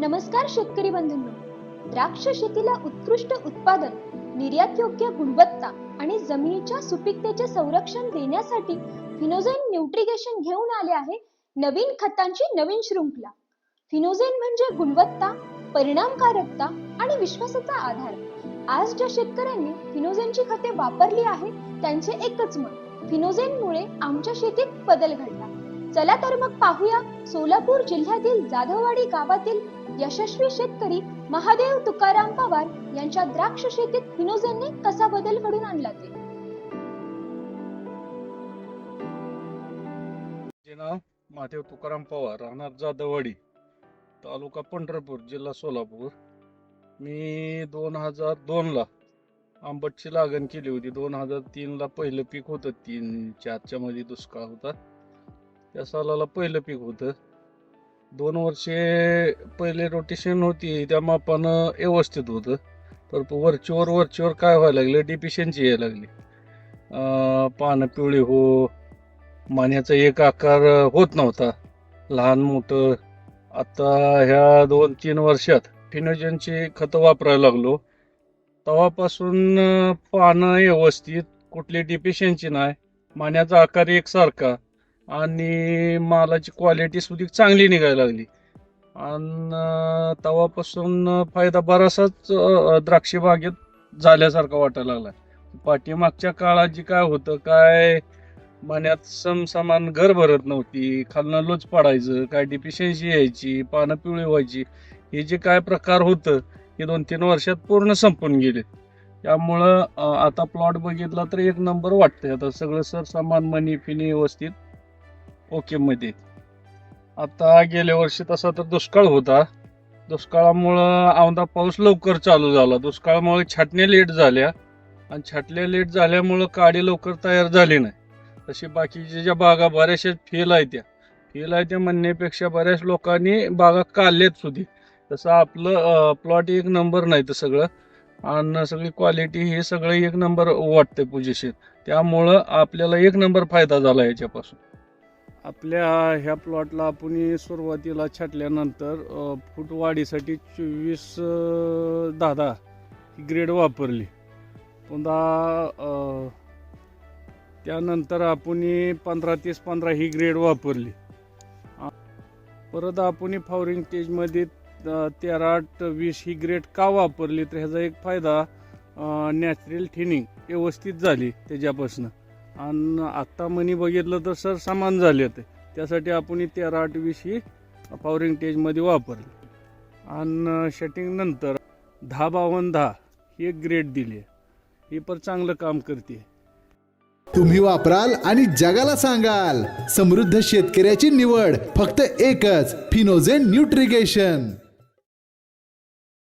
नमस्कार शेतकरी बंधूंनो. द्राक्ष शेतीला उत्कृष्ट उत्पादन निर्यात योग्य गुणवत्ता आणि जमिनीच्या सुपीकतेचे संरक्षण देण्यासाठी फिनोझेन न्यूट्रिगेशन घेऊन आले आहे नवीन खतांची नवीन शृंखला. फिनोझेन म्हणजे गुणवत्ता परिणामकारकता आणि विश्वासाचा आधार. आज ज्या शेतकऱ्यांनी फिनोझेनची खते वापरली आहेत त्यांचे एकच मत फिनोझेनमुळे आमच्या शेतीत बदल घडला. चला तर मग पाहूया सोलापूर जिल्ह्यातील जाधववाडी गावातील यशस्वी शेतकरी महादेव तुकाराम पवार यांच्या द्राक्ष शेतीत फिनोझेनने कसा बदल घडून आणला ते? महादेव तुकाराम पवार राहणार जाधववाडी तालुका पंढरपूर जिल्हा सोलापूर. मी दोन हजार दोनला आंबटची लागण केली होती. दोन हजार तीनला पहिलं पीक होतं. तीन चारच्या मध्ये दुष्काळ होता. त्या सालाला पहिलं पीक होतं. दोन वर्षे पहिले रोटेशन होती त्या मापानं व्यवस्थित होतं. तर वरचीवर वरचीवर काय व्हायला लागलं? डिफिशियन्सी यायला लागली. पानं पिवळी हो मान्याचा एक आकार होत नव्हता. लहान मोठं. आता ह्या दोन तीन वर्षात फिनोजनची खतं वापरायला लागलो. तेव्हापासून पानं व्यवस्थित कुठली डिफिशियन्सी नाही. मान्याचा आकार एकसारखा. आणि मालाची क्वालिटी सुद्धा चांगली निघायला लागली. आणि तवापासून फायदा बराचसाच द्राक्षबागेत बागेत झाल्यासारखा वाटायला लागला. पाठीमागच्या काळात जे काय होतं काय मण्यात समसमान घर भरत नव्हती खालनं लोच पडायचं काय डिफिशियन्सी यायची पानं पिवळी व्हायची हे जे काय प्रकार होतं हे दोन तीन वर्षात पूर्ण संपून गेले. त्यामुळं आता प्लॉट बघितला तर एक नंबर वाटतंय. आता सगळं सर सामान मनी फिनी व्यवस्थित ओके मध्ये आता गेल्या वर्षी तसा तर दुष्काळ होता. दुष्काळामुळं औंधा पाऊस लवकर चालू झाला. दुष्काळामुळे छाटण्या लेट झाल्या. आणि छाटल्या लेट झाल्यामुळं काडी लवकर तयार झाली नाही. तशी बाकीच्या ज्या बागा बऱ्याचशा फेल आहेत त्या. फेल आहे त्या म्हणण्यापेक्षा बऱ्याच लोकांनी बागा काढल्यात सुधी. तसं आपलं प्लॉट एक नंबर नाही तर सगळं. आणि सगळी क्वालिटी हे सगळं एक नंबर वाटतंय पोझिशन त्यामुळं आपल्याला एक नंबर फायदा झाला याच्यापासून. आपल्या ह्या प्लॉटला आपण सुरुवातीला छाटल्यानंतर अ, फूट वाढीसाठी चोवीस दहा दहा ही ग्रेड वापरली. पुन्हा त्यानंतर आपण पंधरा तीस पंधरा ही ग्रेड वापरली. परत आपण फॉवरिंग स्टेजमध्ये तेरा आठ वीस ही ग्रेड का वापरली तर ह्याचा एक फायदा नॅचरल थिनिंग व्यवस्थित झाली त्याच्यापासून. आणि आत्ता मनी बघितलं तर सर सामान झाले होते. त्यासाठी आपण तेरा आठ वीस ही पॉवरिंग स्टेजमध्ये वापरली. आणि शटिंग नंतर दहा बावन्न दहा ही एक ग्रेड दिली. आहे ही पण चांगलं काम करते. तुम्ही वापराल आणि जगाला सांगाल. समृद्ध शेतकऱ्याची निवड फक्त एकच फिनोझेन न्यूट्रिगेशन.